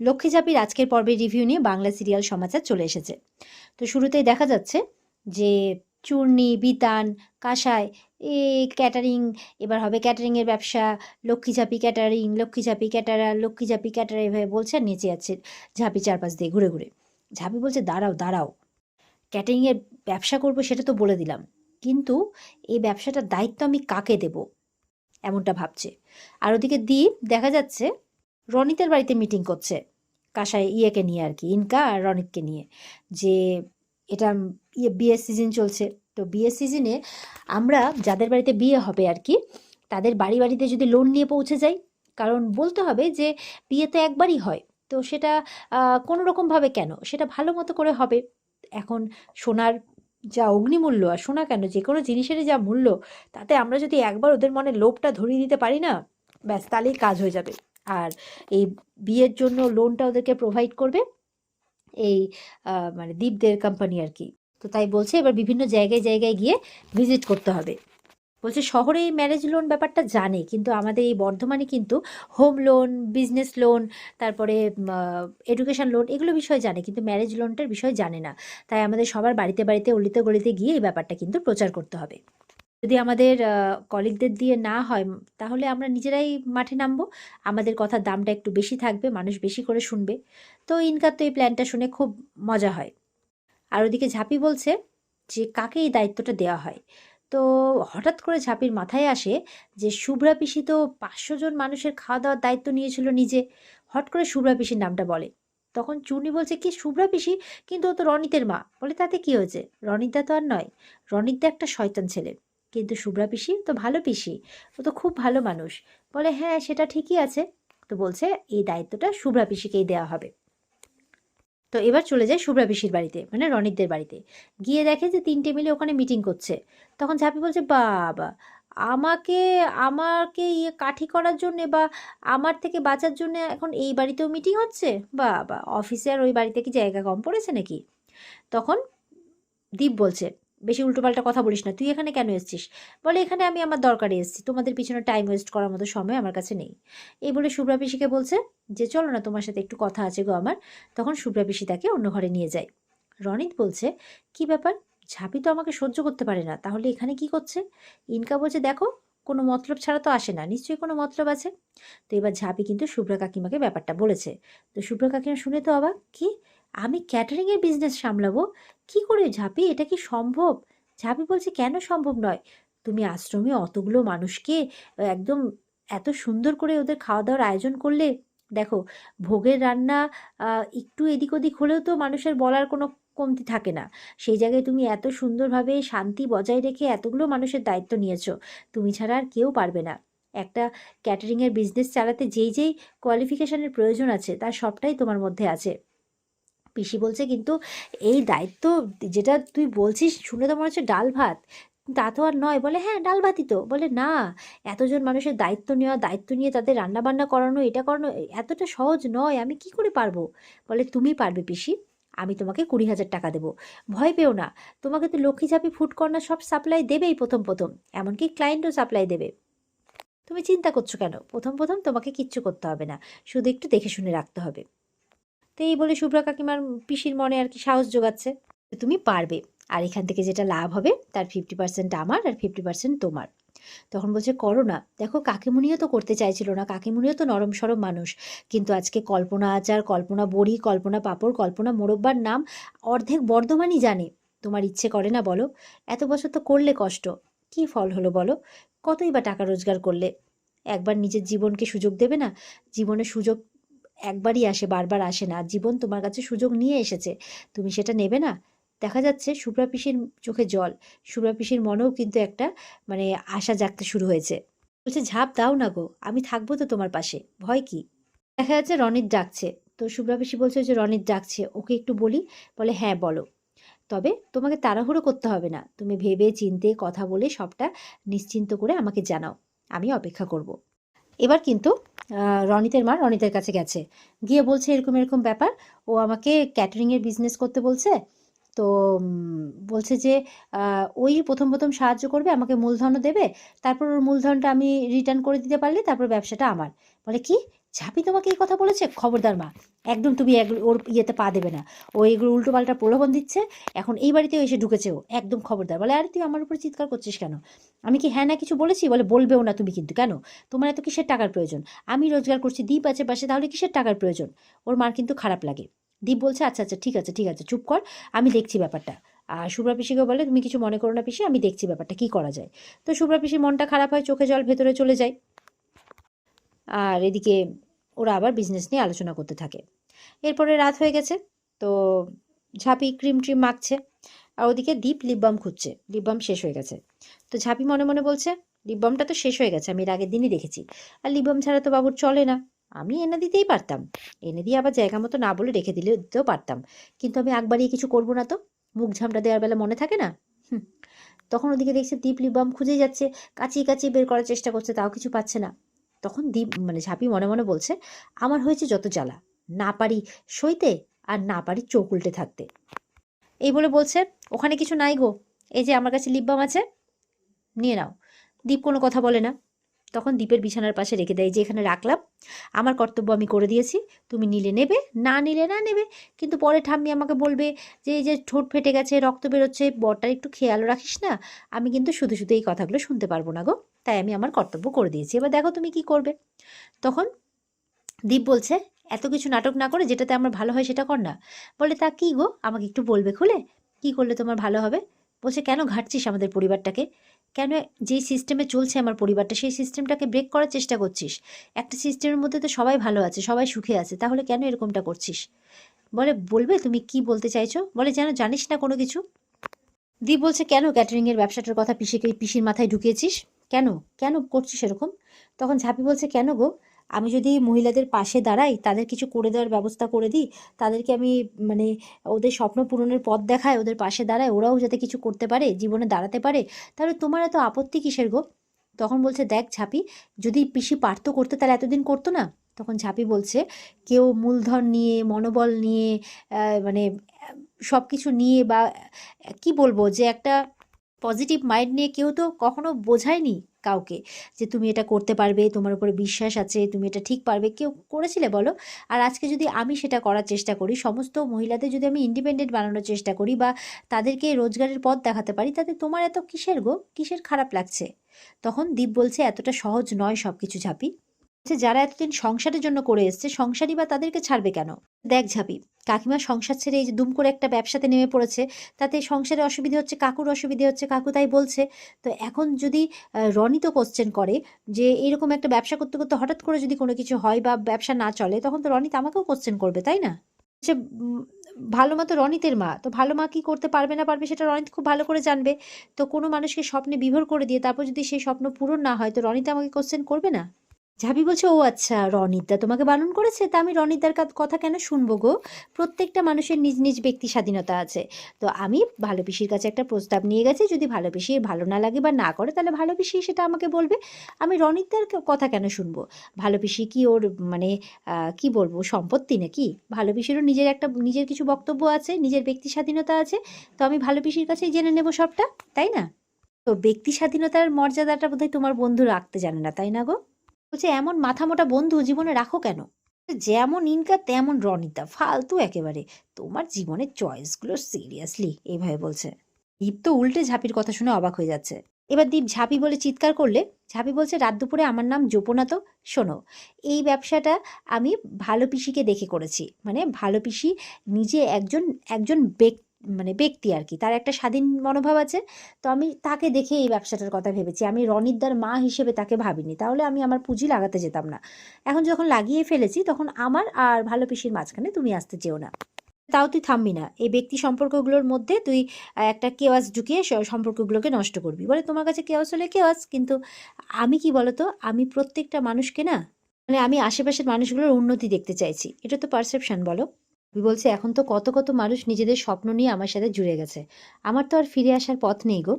লক্ষ্মীচাপির আজকের পর্বের রিভিউ নিয়ে বাংলা সিরিয়াল সমাচার চলে এসেছে। তো শুরুতেই দেখা যাচ্ছে যে চূর্ণি, বিতান কাঁসায় এ ক্যাটারিং, এবার হবে ক্যাটারিংয়ের ব্যবসা Lakshmijhapi catering Lakshmijhapi caterer Lakshmijhapi caterer এভাবে বলছে আর নেচে যাচ্ছে ঝাঁপি চারপাশ দিয়ে ঘুরে ঘুরে। ঝাঁপি বলছে, দাঁড়াও দাঁড়াও, ক্যাটারিংয়ের ব্যবসা করব সেটা তো বলে দিলাম, কিন্তু এই ব্যবসাটার দায়িত্ব আমি কাকে দেব? এমনটা ভাবছে। আর ওদিকে দ্বীপ দেখা যাচ্ছে রনিতের বাড়িতে মিটিং করছে। কাসায় ইয়েকে নিয়ে আর কি, ইনকা আর রনিতকে নিয়ে, যে এটা ইয়ে বিয়ের সিজন চলছে। তো বিয়ের সিজনে আমরা যাদের বাড়িতে বিয়ে হবে আর কি, তাদের বাড়ি বাড়িতে যদি লোন নিয়ে পৌঁছে যাই, কারণ বলতে হবে যে বিয়ে তো একবারই হয়, তো সেটা কোনো রকমভাবে কেন? সেটা ভালো মতো করে হবে। এখন সোনার যা অগ্নিমূল্য আর সোনা কেন? যে কোনো জিনিসেরই যা মূল্য, তাতে আমরা যদি একবার ওদের মনে লোভটা ধরিয়ে দিতে পারি না, ব্যাস তাহলেই কাজ হয়ে যাবে। আর এই বিয়ের জন্য লোনটা ওদেরকে প্রোভাইড করবে এই মানে দ্বীপদের কোম্পানি আর কি। তো তাই বলছে এবার বিভিন্ন জায়গায় জায়গায় গিয়ে ভিজিট করতে হবে। বলছে শহরে এই ম্যারেজ লোন ব্যাপারটা জানে, কিন্তু আমাদের এই বর্ধমানে কিন্তু হোম লোন বিজনেস লোন তারপরে এডুকেশন লোন এগুলো বিষয় জানে, কিন্তু ম্যারেজ লোনটার বিষয় জানে না। তাই আমাদের সবার বাড়িতে বাড়িতে অলিতে গলিতে গিয়ে এই ব্যাপারটা কিন্তু প্রচার করতে হবে। যদি আমাদের কলিগদের দিয়ে না হয়, তাহলে আমরা নিজেরাই মাঠে নামবো। আমাদের কথার দামটা একটু বেশি থাকবে, মানুষ বেশি করে শুনবে। তো ইনকার তো এই প্ল্যানটা শুনে খুব মজা হয়। আর ওদিকে ঝাঁপি বলছে যে, কাকে এই দায়িত্বটা দেওয়া হয়? তো হঠাৎ করে ঝাঁপির মাথায় আসে যে, শুভ্রা পিসি তো পাঁচশো জন মানুষের খাওয়া দাওয়ার দায়িত্ব নিয়েছিল নিজে। হট করে শুভ্রা পিসির নামটা বলে। তখন চুনি বলছে, কি শুভ্রা পিসি? কিন্তু ও তো রনিতের মা। বলে, তাতে কি হয়েছে? রনিতা তো আর নয়। রনিতদা একটা শয়তান ছেলে। কিন্তু শুভ্রা পিসি তো ভালো পিসি, ও তো খুব ভালো মানুষ। বলে হ্যাঁ সেটা ঠিকই আছে। তো বলছে, এই দায়িত্বটা শুভ্রা পিসিকেই দেওয়া হবে। তো এবার চলে যায় শুভ্রা পিসির বাড়িতে মানে রনিতদের বাড়িতে। গিয়ে দেখে যে তিনটে মিলে ওখানে মিটিং করছে। তখন ঝাঁপি বলছে, বাবা, আমাকে আমাকে ইয়ে কাঠি করার জন্যে বা আমার থেকে বাঁচার জন্য এখন এই বাড়িতেও মিটিং হচ্ছে? বাবা, অফিসে আর ওই বাড়িতে কি জায়গা কম পড়েছে নাকি? তখন দীপ বলছে বেশি উল্টোপাল্টা কথা বলিস না। তুই এখানে কেন এসছিস? বলে, এখানে আমি আমার দরকারে এসেছি। তোমাদের পিছনে টাইম ওয়েস্ট করার মতো সময় আমার কাছে নেই। এই বলে শুভ্রা পিসিকে বলছে যে, চলো না, তোমার সাথে একটু কথা আছে গো আমার। তখন শুভ্রা পিসি তাকে অন্য ঘরে নিয়ে যায়। রনিত বলছে, কি ব্যাপার? ঝাঁপি তো আমাকে সহ্য করতে পারে না। তাহলে এখানে কি করছে? ইনকা বলছে, দেখো, কোনো মতলব ছাড়া তো আসে না। নিশ্চয়ই কোনো মতলব আছে। তো এবার ঝাঁপি কিন্তু শুভ্রা কাকিমাকে ব্যাপারটা বলেছে। তো শুভ্রা কাকিমা শুনে তো অবাক, কি? আমি ক্যাটারিংয়ের বিজনেস সামলাবো? কি করে ঝাঁপি? এটা কি সম্ভব? ঝাঁপি বলছে, কেন সম্ভব নয়? তুমি আশ্রমে অতগুলো মানুষকে একদম এত সুন্দর করে ওদের খাওয়া দাওয়ার আয়োজন করলে? দেখো, ভোগের রান্না একটু এদিক ওদিক হলেও তো মানুষের বলার কোনো কমতি থাকে না। সেই জায়গায় তুমি এত সুন্দরভাবে শান্তি বজায় রেখে এতগুলো মানুষের দায়িত্ব নিয়েছো, তুমি ছাড়া আর কেউ পারবে না। একটা ক্যাটারিংয়ের বিজনেস চালাতে যেই যেই কোয়ালিফিকেশানের প্রয়োজন আছে, তার সবটাই তোমার মধ্যে আছে। পিসি বলছে, কিন্তু এই দায়িত্ব যেটা তুই বলছিস, শুনে তো মনে হচ্ছে ডাল ভাত। তা তো আর নয়। বলে হ্যাঁ ডাল ভাতই তো। বলে, না, এতজন মানুষের দায়িত্ব নেওয়া, দায়িত্ব নিয়ে তাদের রান্না বান্না করানো, এটা করানো এতটা সহজ নয়। আমি কি করে পারব? বলে, তুমি পারবে পিসি, আমি তোমাকে কুড়ি হাজার টাকা দেবো। ভয় পেও না, তোমাকে তো লক্ষ্মী ঝাপি ফুড কর্নার সব সাপ্লাই দেবেই প্রথম প্রথম। এমনকি ক্লায়েন্টও সাপ্লাই দেবে। তুমি চিন্তা করছ কেন? প্রথম প্রথম তোমাকে কিচ্ছু করতে হবে না। শুধু একটু দেখে শুনে রাখতে হবে। তো এই বলে শুভ্রা কাকিমার পিসির মনে আর কি সাহস যোগাচ্ছে। তুমি পারবে। আর এখান থেকে যেটা লাভ হবে, তার ফিফটি পার্সেন্ট আমার আর ফিফটি পার্সেন্ট তোমার। তখন বলছে, করো না। দেখো, কাকিমুনিও তো করতে চাইছিল না। কাকিমুনিও তো নরম সরম মানুষ। কিন্তু আজকে কল্পনা আচার, কল্পনা বড়ি, কল্পনা পাপড়, কল্পনা মোরব্বার নাম অর্ধেক বর্ধমানই জানে। তোমার ইচ্ছে করে না বলো? এত বছর তো করলে কষ্ট। কি ফল হলো বলো? কতই বা টাকা রোজগার করলে? একবার নিজের জীবনকে সুযোগ দেবে না? জীবনে সুযোগ একবারই আসে, বারবার আসে না। জীবন তোমার কাছে সুযোগ নিয়ে এসেছে। তুমি সেটা নেবে না। দেখা যাচ্ছে শুভ্রা পিসির চোখে জল। শুভ্রা পিসির মনেও কিন্তু একটা মানে আশা জাগতে শুরু হয়েছে। বলছে, ঝাঁপ দাও না গো, আমি থাকব তো তোমার পাশে। ভয় কি? দেখা যাচ্ছে রনিত ডাকছে। তো শুভ্রা পিসি বলছে যে রনিত ডাকছে, ওকে একটু বলি? বলে হ্যাঁ বলো। তবে তোমাকে তাড়াহুড়ো করতে হবে না। তুমি ভেবে চিনতে কথা বলে সবটা নিশ্চিন্ত করে আমাকে জানাও। আমি অপেক্ষা করব। এবার কিন্তু রনিতের মা রনিতের কাছে গেছে। গিয়ে বলছে, এরকম এরকম ব্যাপার। ও আমাকে ক্যাটারিংয়ের বিজনেস করতে বলছে। তো বলছে যে ওই প্রথম প্রথম সাহায্য করবে, আমাকে মূলধনও দেবে। তারপর ওর মূলধনটা আমি রিটার্ন করে দিতে পারলে, তারপর ব্যবসাটা আমার। বলে, কি? ঝাঁপি তোমাকে এই কথা বলেছে? খবরদার মা। একদম তুমি ওর ইয়েতে পা দেবে না। ও এগুলো উল্টো পাল্টা প্রলোভন দিচ্ছে। এখন এই বাড়িতেও এসে ঢুকেছে ও। একদম খবরদার। বলে, আরে, তুই আমার উপরে চিৎকার করছিস কেন? আমি কি হ্যাঁ না কিছু বলেছি? বলে, বলবেও না তুমি কিন্তু। কেন? তোমার এত কিসের টাকার প্রয়োজন? আমি রোজগার করছি দ্বীপ আছে পাশে, তাহলে কিসের টাকার প্রয়োজন? ওর মার কিন্তু খারাপ লাগে। দীপ বলছে আচ্ছা আচ্ছা ঠিক আছে ঠিক আছে, চুপ কর, আমি দেখছি ব্যাপারটা। আর শুভ্রা পিসিকে বলে, তুমি কিছু মনে করো না পিসি, আমি দেখছি ব্যাপারটা, কি করা যায়? তো শুভ্রা পিসির মনটা খারাপ হয়, চোখে জল, ভেতরে চলে যায়। আর এদিকে ওরা আবার বিজনেস নিয়ে আলোচনা করতে থাকে। এরপরে রাত হয়ে গেছে, তো ঝাঁপি ক্রিম ট্রিম মাখছে আর ওদিকে দীপ লিপবাম খুঁজছে। লিপবাম শেষ হয়ে গেছে। তো ঝাঁপি মনে মনে বলছে লিপবামটা তো শেষ হয়ে গেছে, আমি এর আগের দিনই দেখেছি। আর লিপবাম ছাড়া তো বাবুর চলে না। আমি এনে দিতেই পারতাম। এনে দিয়ে আবার জায়গা মতো না বলে রেখে দিলে দিতেও পারতাম। কিন্তু আমি আগ কিছু করব না তো। মুখ ঝামটা দেওয়ার বেলা মনে থাকে না। তখন ওদিকে দেখছে দীপ লিপবাম খুঁজেই যাচ্ছে। কাচিয়ে কাচিয়ে বের করার চেষ্টা করছে, তাও কিছু পাচ্ছে না। তখন দীপ মানে ঝাঁপি মনে মনে বলছে, আমার হয়েছে যত জ্বালা, না পারি সইতে আর না পারি চোখ উল্টে থাকতে। এই বলে বলছে, ওখানে কিছু নাই গো, এই যে আমার কাছে লিপবাম আছে, নিয়ে নাও। দীপ কোনো কথা বলে না। তখন দীপের বিছানার পাশে রেখে দেয় যে, এখানে রাখলাম, আমার কর্তব্য আমি করে দিয়েছি, তুমি নিলে নেবে, না নিলে না নেবে, কিন্তু পরে ঠাম্মি আমাকে বলবে যে, এই যে ঠোঁট ফেটে গেছে, রক্ত বেরোচ্ছে, বরটার একটু খেয়াল রাখিস না, আমি কিন্তু শুধু শুধু এই কথাগুলো শুনতে পারব না গো। তাই আমি আমার কর্তব্য করে দিয়েছি। এবার দেখো তুমি কি করবে। তখন দীপ বলছে, এত কিছু নাটক না করে যেটাতে আমার ভালো হয় সেটা কর না। বলে, তা কি গো? আমাকে একটু বলবে খুলে? কি করলে তোমার ভালো হবে? বলছে, কেন ঘাটছিস আমাদের পরিবারটাকে? কেন যেই সিস্টেমে চলছে আমার পরিবারটা, সেই সিস্টেমটাকে ব্রেক করার চেষ্টা করছিস? একটা সিস্টেমের মধ্যে তো সবাই ভালো আছে, সবাই সুখে আছে, তাহলে কেন এরকমটা করছিস? বলে, বলবে? তুমি কি বলতে চাইছো? বলে যেন জানিস না কোনো কিছু? দীপ বলছে, কেন ক্যাটারিংয়ের ব্যবসাটার কথা পিসিকে, পিসির মাথায় ঢুকিয়েছিস? কেন? কেন করছিস এরকম? তখন ঝাঁপি বলছে, কেন গো? আমি যদি মহিলাদের পাশে দাঁড়াই, তাদের কিছু করে দেওয়ার ব্যবস্থা করে দিই, তাদেরকে আমি মানে ওদের স্বপ্ন পূরণের পথ দেখায় ওদের পাশে দাঁড়ায় ওরাও যাতে কিছু করতে পারে, জীবনে দাঁড়াতে পারে, তাহলে তোমার এত আপত্তি কিসের গো? তখন বলছে, দেখ ঝাঁপি, যদি পিসি পারতো করতে, তাহলে এতদিন করতো না? তখন ঝাঁপি বলছে, কেউ মূলধন নিয়ে, মনোবল নিয়ে মানে সব কিছু নিয়ে বা, কি বলব যে একটা পজিটিভ মাইন্ড নিয়ে কেউ তো কখনো বোঝায়নি কাউকে যে তুমি এটা করতে পারবে, তোমার উপরে বিশ্বাস আছে, তুমি এটা ঠিক পারবে, কেউ করেছিলে বলো? আর আজকে যদি আমি সেটা করার চেষ্টা করি, সমস্ত মহিলাদের যদি আমি ইন্ডিপেন্ডেন্ট বানানোর চেষ্টা করি বা তাদেরকে রোজগারের পথ দেখাতে পারি, তাতে তোমার এত কিসের গো? কিসের খারাপ লাগছে? তখন দীপ বলছে, এতটা সহজ নয় সব কিছু ঝাঁপি। যারা এতদিন সংসারের জন্য করে এসছে, সংসারই বা তাদেরকে ছাড়বে কেন? দেখ ঝাঁপি, কাকিমা সংসার ছেড়ে এই যে দুম করে একটা ব্যবসাতে নেমে পড়েছে, তাতে সংসারে অসুবিধে হচ্ছে, কাকুর অসুবিধে হচ্ছে, কাকু তাই বলছে। তো এখন যদি রনি তো কোশ্চেন করে যে এরকম একটা ব্যবসা করতে করতে হঠাৎ করে যদি কোনো কিছু হয় বা ব্যবসা না চলে, তখন তো রনি তো আমাকেও কোশ্চেন করবে, তাই না? সে ভালো মা তো রনিতের মা, তো ভালো মা কি করতে পারবে না পারবে সেটা রনিত খুব ভালো করে জানবে। তো কোনো মানুষকে স্বপ্নে বিভোর করে দিয়ে তারপর যদি সেই স্বপ্ন পূরণ না হয়, তো রনিতা আমাকে কোশ্চেন করবে না? ঝাবি বলছে, ও আচ্ছা রনিতদা তোমাকে বারণ করেছে? তা আমি রনিতদার কথা কেন শুনব গো? প্রত্যেকটা মানুষের নিজ নিজ ব্যক্তি স্বাধীনতা আছে। তো আমি ভালো পিসির কাছে একটা প্রস্তাব নিয়ে গেছি, যদি ভালো পিসির ভালো না লাগে বা না করে, তাহলে ভালো পিসি সেটা আমাকে বলবে। আমি রনিতদার কথা কেন শুনব? ভালো পিসি কি ওর মানে কি বলব, সম্পত্তি নাকি? ভালো পিসিরও নিজের একটা, নিজের কিছু বক্তব্য আছে, নিজের ব্যক্তি স্বাধীনতা আছে। তো আমি ভালো পিসির কাছেই জেনে নেব সবটা, তাই না? তো ব্যক্তি স্বাধীনতার মর্যাদাটা বোধহয় তোমার বন্ধু রাখতে জানে না, তাই না গো? বলছে, এমন মাথা মোটা বন্ধু জীবনে রাখো কেন? যেমন ইনকা, তেমন রনিতা, ফালতু একেবারে। তোমার জীবনের চয়েসগুলো সিরিয়াসলি এইভাবে বলছে। দীপ তো উল্টে ঝাঁপির কথা শুনে অবাক হয়ে যাচ্ছে। এবার দীপ ঝাঁপি বলে চিৎকার করলে, ঝাঁপি বলছে, রাত দুপুরে আমার নাম জোপনা তো, শোনো, এই ব্যবসাটা আমি ভালো পিসিকে দেখে করেছি। মানে ভালো পিসি নিজে একজন একজন ব্যক্তি মানে ব্যক্তি আর কি তার একটা স্বাধীন মনোভাব আছে। তো আমি তাকে দেখে এই ব্যবসাটার কথা ভেবেছি। আমি রনিদ্দার মা হিসেবে তাকে ভাবিনি। তাহলে আমি আমার পুঁজি লাগাতে যেতাম না। এখন যখন লাগিয়ে ফেলেছি, তখন আমার আর ভালো পিসির মাঝখানে তুমি আসতে চেও না। তাও তুই থামবি না। এই ব্যক্তি সম্পর্কগুলোর মধ্যে তুই একটা কেওয়াস ঢুকিয়ে সম্পর্কগুলোকে নষ্ট করবি। বলে তোমার কাছে কেওয়াস হলে কেওয়াস কিন্তু আমি কি বলতো? আমি প্রত্যেকটা মানুষকে না মানে আমি আশেপাশের মানুষগুলোর উন্নতি দেখতে চাইছি। এটা তো পারসেপশন বলো। বলছে, এখন তো কত কত মানুষ নিজেদের স্বপ্ন নিয়ে আমার সাথে জুড়ে গেছে। আমার তো আর ফিরে আসার পথ নেই গো।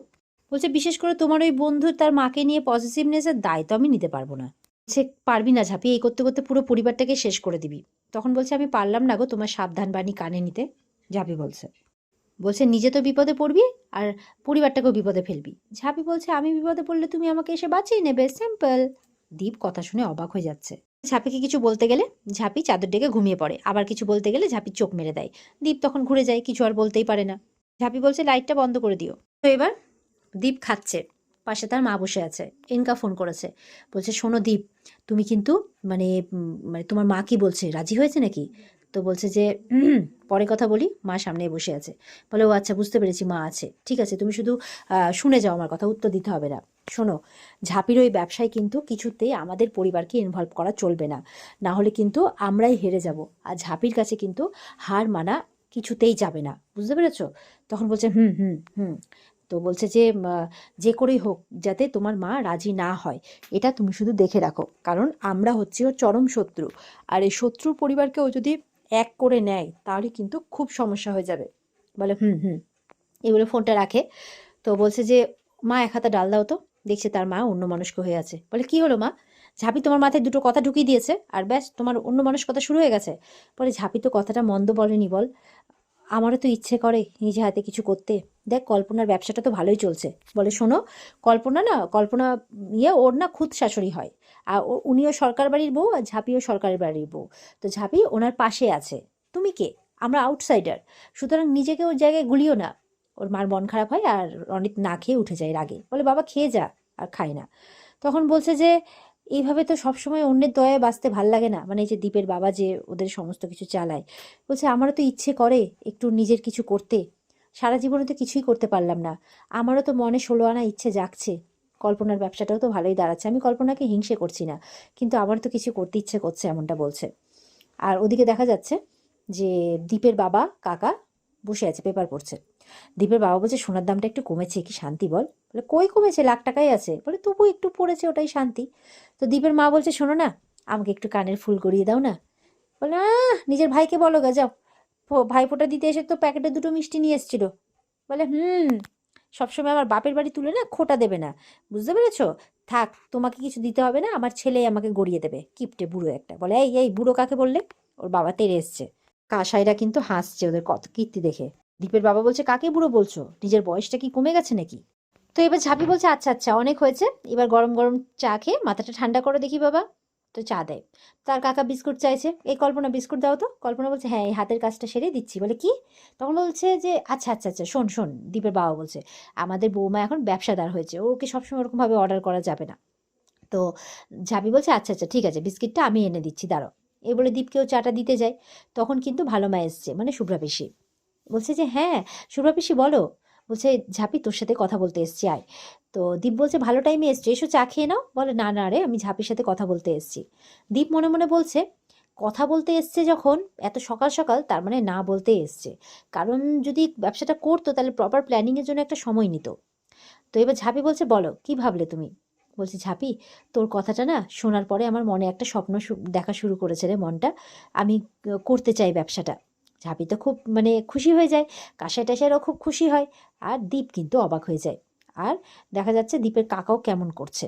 বলছে, বিশেষ করে তোমার ওই বন্ধু তার মাকে নিয়ে পজিটিভনেসের দায় তো আমি নিতে পারব না। সে পারবি না ঝাঁপিয়ে এই করতে করতে পুরো পরিবারটাকে শেষ করে দিবি। তখন বলছে, আমি পারলাম না গো তোমার সাবধান বাণী কানে নিতে। ঝাঁপি বলছে। বলছে, নিজে তো বিপদে পড়বি আর পরিবারটাকেও বিপদে ফেলবি। ঝাঁপি বলছে, আমি বিপদে পড়লে তুমি আমাকে এসে বাঁচিয়ে নেবে সিম্পল দীপ কথা শুনে অবাক হয়ে যাচ্ছে। ঝাঁপিকে কিছু বলতে গেলে ঝাঁপি চাদর ডেকে ঘুমিয়ে পড়ে। আবার কিছু বলতে গেলে ঝাঁপি চোখ মেরে দেয়। দীপ তখন ঘুরে যায়, কিছু আর বলতেই পারে না। ঝাঁপি বলছে লাইটটা বন্ধ করে দিও। তো এবার দীপ খাচ্ছে। পাশে তার মা বসে আছে। এনকা ফোন করেছে। বলছে, শোনো দীপ, তুমি কিন্তু মানে মানে তোমার মা কি বলছে? রাজি হয়েছে নাকি? তো বলছে যে পরে কথা বলি। মা সামনে বসে আছে। বলে, ও আচ্ছা বুঝতে পেরেছি, মা আছে। ঠিক আছে, তুমি শুধু শুনে যাও আমার কথা, উত্তর দিতে হবে না। শোনো, ঝাঁপির ওই ব্যবসায় কিন্তু কিছুতেই আমাদের পরিবারকে ইনভলভ করা চলবে না। না হলে কিন্তু আমরাই হেরে যাব। আর ঝাঁপির কাছে কিন্তু হার মানা কিছুতেই যাবে না। বুঝতে পেরেছ? তখন বলছে, হুম হুম হুম। তো বলছে যে যে করেই হোক, যাতে তোমার মা রাজি না হয়, এটা তুমি শুধু দেখে রাখো। কারণ আমরা হচ্ছি ওর চরম শত্রু। আর এই শত্রুর পরিবারকে ও যদি এক করে নেয়, তাহলে কিন্তু খুব সমস্যা হয়ে যাবে। বলে, হুম হুম। এগুলো ফোনটা রাখে। তো বলছে যে, মা, এক হাতে ডাল দাও তো। দেখছে তার মা অন্য মনস্ক হয়ে আছে। বলে, কি হলো মা? ঝাঁপি তোমার মাথায় দুটো কথা ঢুকিয়ে দিয়েছে, আর ব্যাস, তোমার অন্য মানুষ কথা শুরু হয়ে গেছে। বলে, ঝাঁপি তো কথাটা মন্দ বলেনি, বল। আমারও তো ইচ্ছে করে নিজে হাতে কিছু করতে। দেখ, কল্পনার ব্যবসাটা তো ভালোই চলছে। বলে, শোনো, কল্পনা না, কল্পনা ইয়ে ওর না খুদ শাশুড়ি হয়। আর উনিও সরকার বাড়ির বউ, আর ঝাঁপিও সরকারের বাড়ির বউ। তো ঝাঁপি ওনার পাশে আছে। তুমি কে? আমরা আউটসাইডার সুতরাং নিজেকে ওর জায়গায় গুলিও না। ওর মার মন খারাপ হয় আর অনেক না খেয়ে উঠে যায় রাগে। বলে, বাবা, খেয়ে যা, আর খায় না। তখন বলছে যে, এইভাবে তো সবসময় অন্যের দয়ায় বাঁচতে ভালো লাগে না। মানে এই যে দ্বীপের বাবা যে ওদের সমস্ত কিছু চালায়। বলছে, আমারও তো ইচ্ছে করে একটু নিজের কিছু করতে। সারা জীবনে তো কিছুই করতে পারলাম না। আমারও তো মনে ষোলো আনা ইচ্ছে জাগছে। কল্পনার ব্যবসাটাও তো ভালোই দাঁড়াচ্ছে। আমি কল্পনাকে হিংসে করছি না, কিন্তু আমার তো কিছু করতে ইচ্ছে করছে, এমনটা বলছে। আর ওদিকে দেখা যাচ্ছে যে দ্বীপের বাবা, কাকা বসে আছে, পেপার পড়ছে। দ্বীপের বাবা বলছে, সোনার দামটা একটু কমেছে, কি শান্তি বল? বলে, কই কমেছে? লাখ টাকাই আছে। বলে তবু একটু পড়েছে, ওটাই শান্তি। তো দ্বীপের মা বলছে, শোনো না, আমাকে একটু কানের ফুল করিয়ে দাও না। বলে নিজের ভাইকে বলো গা, যাও। ভাইফোঁটা দিতে এসে তো প্যাকেটে দুটো মিষ্টি নিয়ে এসেছিল। বলে, হুম, সবসময় আমার বাপের বাড়ি তুলে না, খোটা দেবে না। বুঝতে পেরেছ? থাক, তোমাকে কিছু দিতে হবে না, আমার ছেলেই আমাকে গড়িয়ে দেবে। কিপটে বুড়ো একটা। বলে, এই এই, বুড়ো কাকে বললে? ওর বাবা তেরে এসছে। কাসাইরা কিন্তু হাসছে, ওদের কত কীর্তি দেখে। দীপের বাবা বলছে, কাকে বুড়ো বলছো? নিজের বয়সটা কি কমে গেছে নাকি? তো এবার ঝাঁপি বলছে আচ্ছা আচ্ছা অনেক হয়েছে। এবার গরম গরম চা খেয়ে মাথাটা ঠান্ডা করে দেখি বাবা। তো চা দেয়। তার কাকা বিস্কুট চাইছে, এই কল্পনা, বিস্কুট দাও তো। কল্পনা বলছে হ্যাঁ এই হাতের কাজটা সেরে দিচ্ছি। বলে, কি? তখন বলছে যে আচ্ছা আচ্ছা আচ্ছা শোন শোন। দীপের বাবা বলছে, আমাদের বৌমা এখন ব্যবসাদার হয়েছে। ওকে সবসময় ওরকমভাবে অর্ডার করা যাবে না। তো ঝাঁপি বলছে আচ্ছা আচ্ছা ঠিক আছে, বিস্কিটটা আমি এনে দিচ্ছি, দাঁড়াও। এই বলে দীপকেও চাটা দিতে যায়। তখন কিন্তু ভালো মা এসছে মানে শুভ্রা পিসি। বলছে যে হ্যাঁ শুভ্রা পিসি বলো। বলছে, ঝাঁপি, তোর সাথে কথা বলতে এসছি, আয়। তো দীপ বলছে, ভালো টাইমে এসছো, এসো চা খেয়ে নাও। বলে, না না রে, আমি ঝাঁপির সাথে কথা বলতে এসছি। দীপ মনে মনে বলছে, কথা বলতে এসছে যখন, এত সকাল সকাল, তার মানে না বলতে এসছে। কারণ যদি ব্যবসাটা করতো, তাহলে প্রপার প্ল্যানিংয়ের জন্য একটা সময় নিত। তো এবার ঝাঁপি বলছে, বলো, কি ভাবলে তুমি? বলছি, ঝাঁপি, তোর কথাটা না শোনার পরে আমার মনে একটা স্বপ্ন দেখা শুরু করেছে রে মনটা। আমি করতে চাই ব্যবসাটা। ঝাঁপি তো খুব মানে খুশি হয়ে যায়, কাঁসাই টাসাইরাও খুব খুশি হয়, আর দ্বীপ কিন্তু অবাক হয়ে যায়। আর দেখা যাচ্ছে দ্বীপের কাকাও কেমন করছে।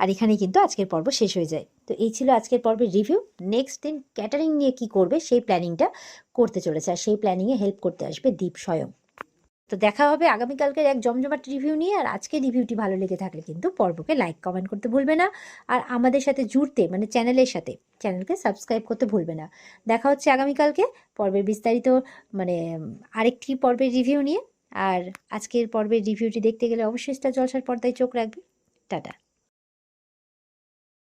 আর এখানেই কিন্তু আজকের পর্ব শেষ হয়ে যায়। তো এই ছিল আজকের পর্বের রিভিউ নেক্সট দিন ক্যাটারিং নিয়ে কি করবে সেই প্ল্যানিংটা করতে চলেছে। আর সেই প্ল্যানিংয়ে হেল্প করতে আসবে দ্বীপ স্বয়ং। তো দেখা হবে আগামীকালকের এক জমজমাট রিভিউ নিয়ে, আর আজকে রিভিউটি ভালো লেগে থাকলে কিন্তু পর্বকে লাইক কমেন্ট করতে ভুলবে না। আর আমাদের সাথে জুড়তে মানে চ্যানেলের সাথে চ্যানেলকে সাবস্ক্রাইব করতে ভুলবে না। দেখা হচ্ছে আগামীকালকে পর্বের বিস্তারিত মানে আরেকটি পর্বের রিভিউ নিয়ে। আর আজকের পর্বের রিভিউটি দেখতে গেলে অবশ্যই স্টার জলসার পর্দায় চোখ রাখবে। টাটা।